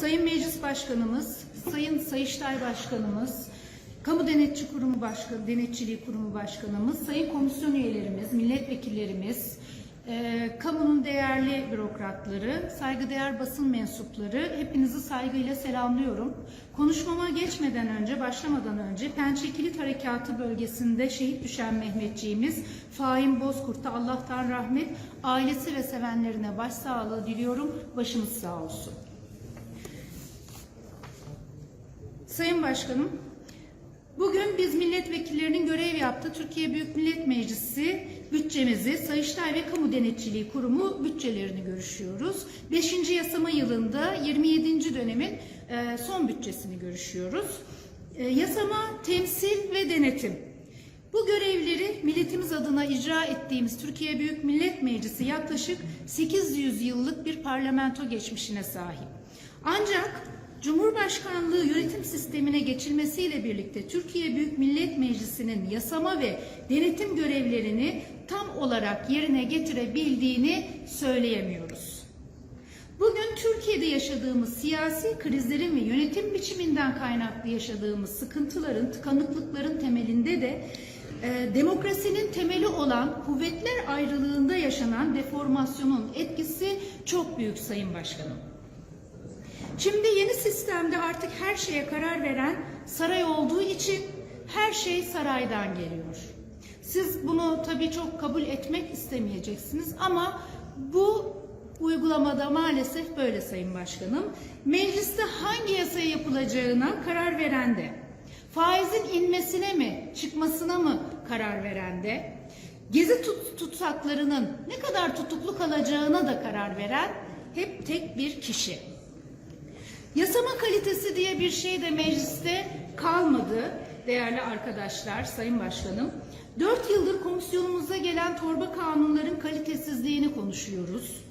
Sayın Meclis Başkanımız, Sayın Sayıştay Başkanımız, Kamu Denetçi Kurumu Başkanı, Denetçiliği Kurumu Başkanımız, Sayın Komisyon üyelerimiz, milletvekillerimiz, e, kamunun değerli bürokratları, saygıdeğer basın mensupları hepinizi saygıyla selamlıyorum. Konuşmama geçmeden önce, başlamadan önce Pençe Kilit Harekatı bölgesinde şehit düşen Mehmetçiğimiz Faim Bozkurt'a Allah'tan rahmet, ailesi ve sevenlerine başsağlığı diliyorum. Başımız sağ olsun. Sayın Başkanım, bugün biz milletvekillerinin görev yaptığı Türkiye Büyük Millet Meclisi bütçemizi Sayıştay ve Kamu Denetçiliği Kurumu bütçelerini görüşüyoruz. 5. yasama yılında 27. dönemin e, son bütçesini görüşüyoruz. E, Yasama, temsil ve denetim. Bu görevleri milletimiz adına icra ettiğimiz Türkiye Büyük Millet Meclisi yaklaşık 800 yıllık bir parlamento geçmişine sahip. Ancak Cumhurbaşkanlığı yönetim sistemine geçilmesiyle birlikte Türkiye Büyük Millet Meclisi'nin yasama ve denetim görevlerini tam olarak yerine getirebildiğini söyleyemiyoruz. Bugün Türkiye'de yaşadığımız siyasi krizlerin ve yönetim biçiminden kaynaklı yaşadığımız sıkıntıların, tıkanıklıkların temelinde de e, demokrasinin temeli olan kuvvetler ayrılığında yaşanan deformasyonun etkisi çok büyük Sayın Başkanım. Şimdi yeni sistemde artık her şeye karar veren saray olduğu için her şey saraydan geliyor. Siz bunu tabii çok kabul etmek istemeyeceksiniz ama bu uygulamada maalesef böyle Sayın Başkanım. Mecliste hangi yasaya yapılacağına karar veren de, faizin inmesine mi, çıkmasına mı karar veren de, gezi tut tutsaklarının ne kadar tutuklu kalacağına da karar veren hep tek bir kişi. Yasama kalitesi diye bir şey de mecliste kalmadı değerli arkadaşlar, sayın başkanım. Dört yıldır komisyonumuza gelen torba kanunların kalitesizliğini konuşuyoruz.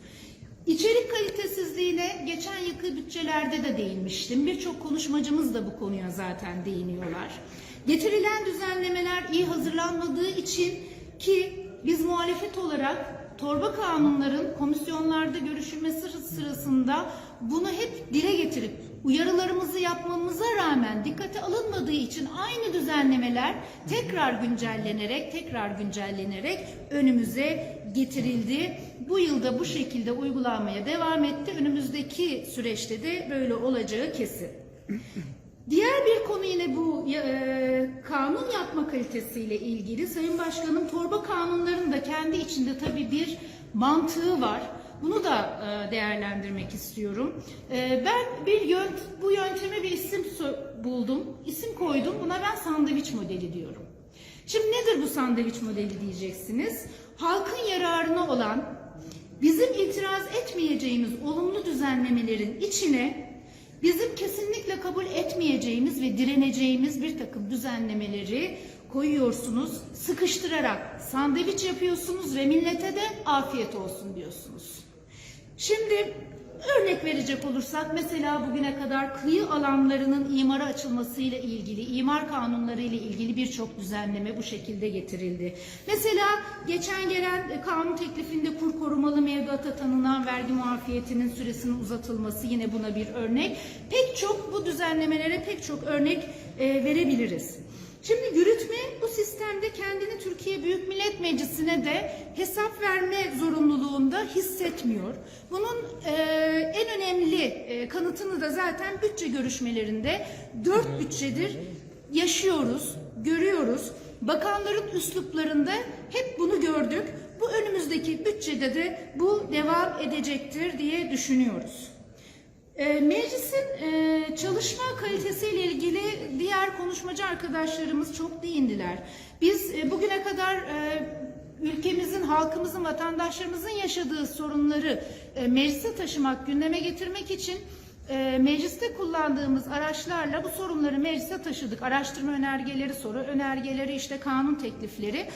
İçerik kalitesizliğine geçen yılki bütçelerde de değinmiştim. Birçok konuşmacımız da bu konuya zaten değiniyorlar. Getirilen düzenlemeler iyi hazırlanmadığı için ki biz muhalefet olarak torba kanunların komisyonlarda görüşülmesi sırasında bunu hep dile getirip uyarılarımızı yapmamıza rağmen dikkate alınmadığı için aynı düzenlemeler tekrar güncellenerek tekrar güncellenerek önümüze getirildi. Bu yılda bu şekilde uygulanmaya devam etti. Önümüzdeki süreçte de böyle olacağı kesin. Diğer bir konu yine bu e, kanun yapma kalitesiyle ilgili. Sayın Başkanım torba kanunların da kendi içinde tabii bir mantığı var. Bunu da e, değerlendirmek istiyorum. E, ben bir yönt, bu yönteme bir isim buldum, isim koydum. Buna ben sandviç modeli diyorum. Şimdi nedir bu sandviç modeli diyeceksiniz? Halkın yararına olan, bizim itiraz etmeyeceğimiz olumlu düzenlemelerin içine bizim kesinlikle kabul etmeyeceğimiz ve direneceğimiz bir takım düzenlemeleri koyuyorsunuz, sıkıştırarak sandviç yapıyorsunuz ve millete de afiyet olsun diyorsunuz. Şimdi örnek verecek olursak mesela bugüne kadar kıyı alanlarının imara açılmasıyla ilgili, imar kanunları ile ilgili birçok düzenleme bu şekilde getirildi. Mesela geçen gelen kanun teklifinde kur korumalı mevduata tanınan vergi muafiyetinin süresinin uzatılması yine buna bir örnek. Pek çok bu düzenlemelere pek çok örnek e, verebiliriz. Şimdi yürütme bu sistemde kendini Türkiye Büyük Millet Meclisi'ne de hesap verme zorunluluğunda hissetmiyor. Bunun e, önemli e, kanıtını da zaten bütçe görüşmelerinde dört bütçedir yaşıyoruz, görüyoruz. Bakanların üsluplarında hep bunu gördük. Bu önümüzdeki bütçede de bu devam edecektir diye düşünüyoruz. E, meclisin e, çalışma kalitesiyle ilgili diğer konuşmacı arkadaşlarımız çok değindiler. Biz e, bugüne kadar e, ülkemizin, halkımızın, vatandaşlarımızın yaşadığı sorunları e, meclise taşımak, gündeme getirmek için e, mecliste kullandığımız araçlarla bu sorunları meclise taşıdık. Araştırma önergeleri, soru önergeleri, işte kanun teklifleri.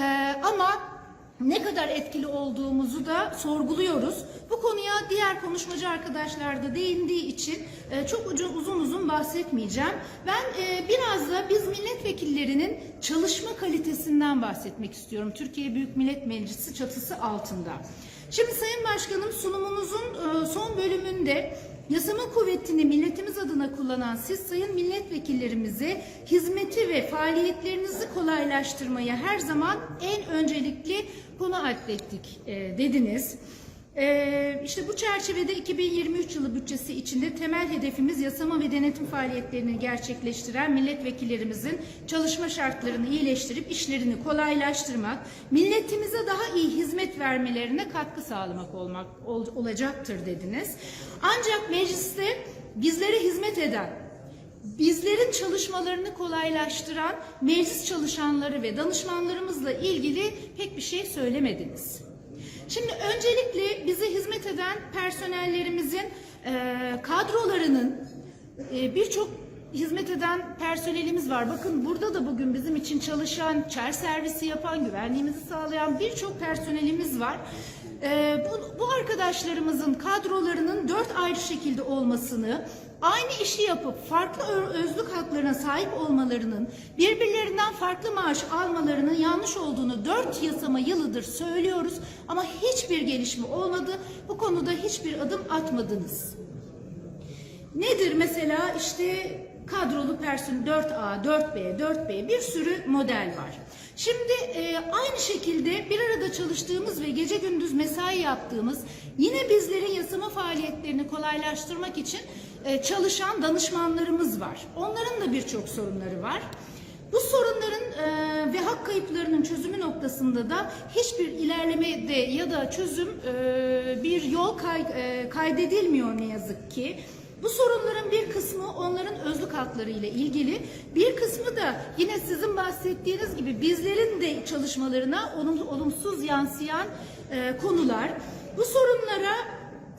E, ama ne kadar etkili olduğumuzu da sorguluyoruz. Bu konuya diğer konuşmacı arkadaşlar da değindiği için e, çok uzun uzun bahsetmeyeceğim. Ben e, biraz da biz milletvekillerinin çalışma kalitesinden bahsetmek istiyorum. Türkiye Büyük Millet Meclisi çatısı altında. Şimdi Sayın Başkanım sunumunuzun e, son bölümünde yasamın kuvvetini milletimiz adına kullanan siz sayın milletvekillerimize hizmeti ve faaliyetlerinizi kolaylaştırmaya her zaman en öncelikli konu atlettik e, dediniz. Ee, işte bu çerçevede 2023 yılı bütçesi içinde temel hedefimiz yasama ve denetim faaliyetlerini gerçekleştiren milletvekillerimizin çalışma şartlarını iyileştirip işlerini kolaylaştırmak, milletimize daha iyi hizmet vermelerine katkı sağlamak olmak ol- olacaktır dediniz. Ancak mecliste bizlere hizmet eden, bizlerin çalışmalarını kolaylaştıran meclis çalışanları ve danışmanlarımızla ilgili pek bir şey söylemediniz. Şimdi öncelikle bize hizmet eden personellerimizin kadrolarının birçok hizmet eden personelimiz var. Bakın burada da bugün bizim için çalışan, çer servisi yapan, güvenliğimizi sağlayan birçok personelimiz var. E, bu, bu arkadaşlarımızın kadrolarının dört ayrı şekilde olmasını, aynı işi yapıp farklı özlük haklarına sahip olmalarının, birbirlerinden farklı maaş almalarının yanlış olduğunu dört yasama yılıdır söylüyoruz ama hiçbir gelişme olmadı. Bu konuda hiçbir adım atmadınız. Nedir mesela işte kadrolu personel 4A, 4B, 4B bir sürü model var. Şimdi e, aynı şekilde bir arada çalıştığımız ve gece gündüz mesai yaptığımız yine bizlerin yasama faaliyetlerini kolaylaştırmak için e, çalışan danışmanlarımız var. Onların da birçok sorunları var. Bu sorunların e, ve hak kayıplarının çözümü noktasında da hiçbir ilerlemede ya da çözüm e, bir yol kay- e, kaydedilmiyor ne yazık ki. Bu sorunların bir kısmı onların özlük hakları ile ilgili, bir kısmı da yine sizin bahsettiğiniz gibi bizlerin de çalışmalarına olum- olumsuz yansıyan e, konular. Bu sorunlara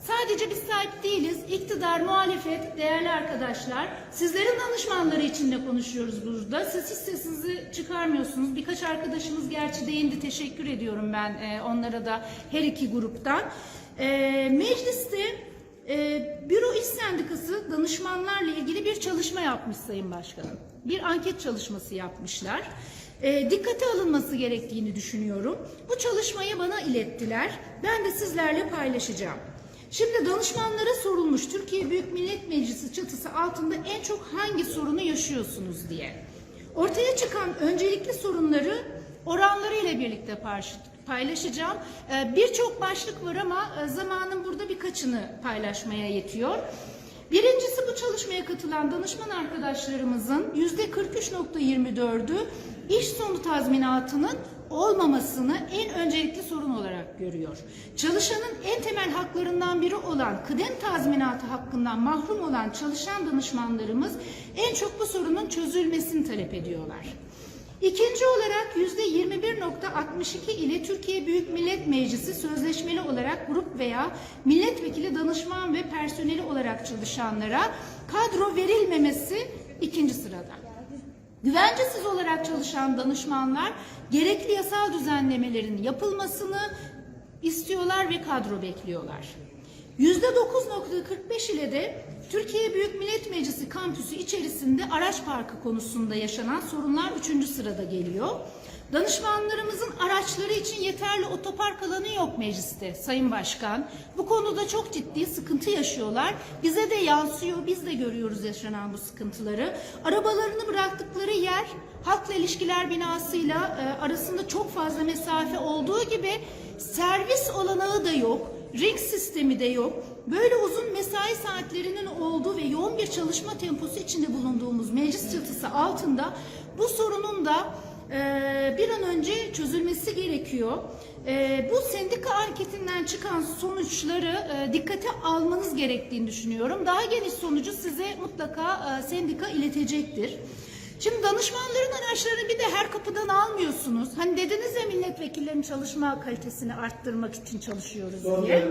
Sadece biz sahip değiliz. İktidar, muhalefet, değerli arkadaşlar, sizlerin danışmanları için de konuşuyoruz burada. Siz hiç sesinizi çıkarmıyorsunuz. Birkaç arkadaşımız gerçi değindi. Teşekkür ediyorum ben e, onlara da her iki gruptan. E, mecliste e, Büro İş Sendikası danışmanlarla ilgili bir çalışma yapmış Sayın Başkanım. Bir anket çalışması yapmışlar. E, dikkate alınması gerektiğini düşünüyorum. Bu çalışmayı bana ilettiler. Ben de sizlerle paylaşacağım. Şimdi danışmanlara sorulmuş Türkiye Büyük Millet Meclisi çatısı altında en çok hangi sorunu yaşıyorsunuz diye. Ortaya çıkan öncelikli sorunları oranları ile birlikte paylaşacağım. Ee, Birçok başlık var ama e, zamanın burada birkaçını paylaşmaya yetiyor. Birincisi bu çalışmaya katılan danışman arkadaşlarımızın yüzde 43.24'ü iş sonu tazminatının olmamasını en öncelikli sorun olarak görüyor. Çalışanın en temel haklarından biri olan kıdem tazminatı hakkından mahrum olan çalışan danışmanlarımız en çok bu sorunun çözülmesini talep ediyorlar. İkinci olarak yüzde 21.62 ile Türkiye Büyük Millet Meclisi sözleşmeli olarak grup veya milletvekili danışman ve personeli olarak çalışanlara kadro verilmemesi ikinci sırada. Güvencesiz olarak çalışan danışmanlar gerekli yasal düzenlemelerin yapılmasını istiyorlar ve kadro bekliyorlar. %9.45 ile de Türkiye Büyük Millet Meclisi kampüsü içerisinde araç parkı konusunda yaşanan sorunlar üçüncü sırada geliyor. Danışmanlarımızın araçları için yeterli otopark alanı yok mecliste Sayın Başkan. Bu konuda çok ciddi sıkıntı yaşıyorlar. Bize de yansıyor, biz de görüyoruz yaşanan bu sıkıntıları. Arabalarını bıraktıkları yer halkla ilişkiler binasıyla e, arasında çok fazla mesafe olduğu gibi servis olanağı da yok. Ring sistemi de yok. Böyle uzun mesai saatlerinin olduğu ve yoğun bir çalışma temposu içinde bulunduğumuz meclis çatısı altında bu sorunun da e, bir an önce çözülmesi gerekiyor. E, bu sendika anketinden çıkan sonuçları e, dikkate almanız gerektiğini düşünüyorum. Daha geniş sonucu size mutlaka e, sendika iletecektir. Şimdi danışmanların araçlarını bir de her kapıdan almıyorsunuz. Hani dediniz ya milletvekillerinin çalışma kalitesini arttırmak için çalışıyoruz Son diye.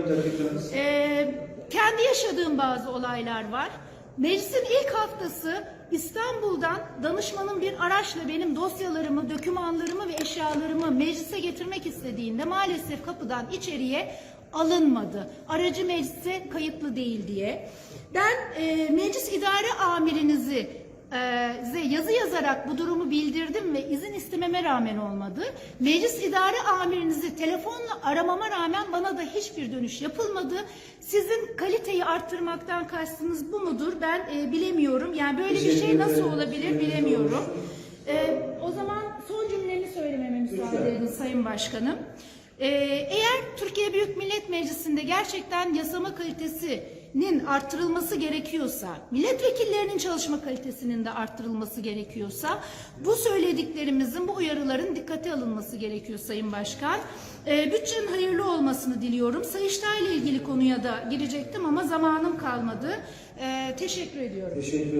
Ee, kendi yaşadığım bazı olaylar var. Meclisin ilk haftası İstanbul'dan danışmanın bir araçla benim dosyalarımı, dokümanlarımı ve eşyalarımı meclise getirmek istediğinde maalesef kapıdan içeriye alınmadı. Aracı meclise kayıtlı değil diye. Ben e, meclis idare amirinizi e, size yazı yazarak bu durumu bildirdim ve izin istememe rağmen olmadı. Meclis idare amirinizi telefonla aramama rağmen bana da hiçbir dönüş yapılmadı. Sizin kaliteyi arttırmaktan kastınız bu mudur? Ben e, bilemiyorum. Yani böyle bir şey nasıl olabilir bilemiyorum. E, o zaman son cümlemi söylememe müsaade edin Sayın Başkanım. Ee, eğer Türkiye Büyük Millet Meclisi'nde gerçekten yasama kalitesinin arttırılması gerekiyorsa, milletvekillerinin çalışma kalitesinin de arttırılması gerekiyorsa, bu söylediklerimizin, bu uyarıların dikkate alınması gerekiyor Sayın Başkan. Ee, bütçenin hayırlı olmasını diliyorum. Sayıştay ile ilgili konuya da girecektim ama zamanım kalmadı. Ee, teşekkür ediyorum. Teşekkür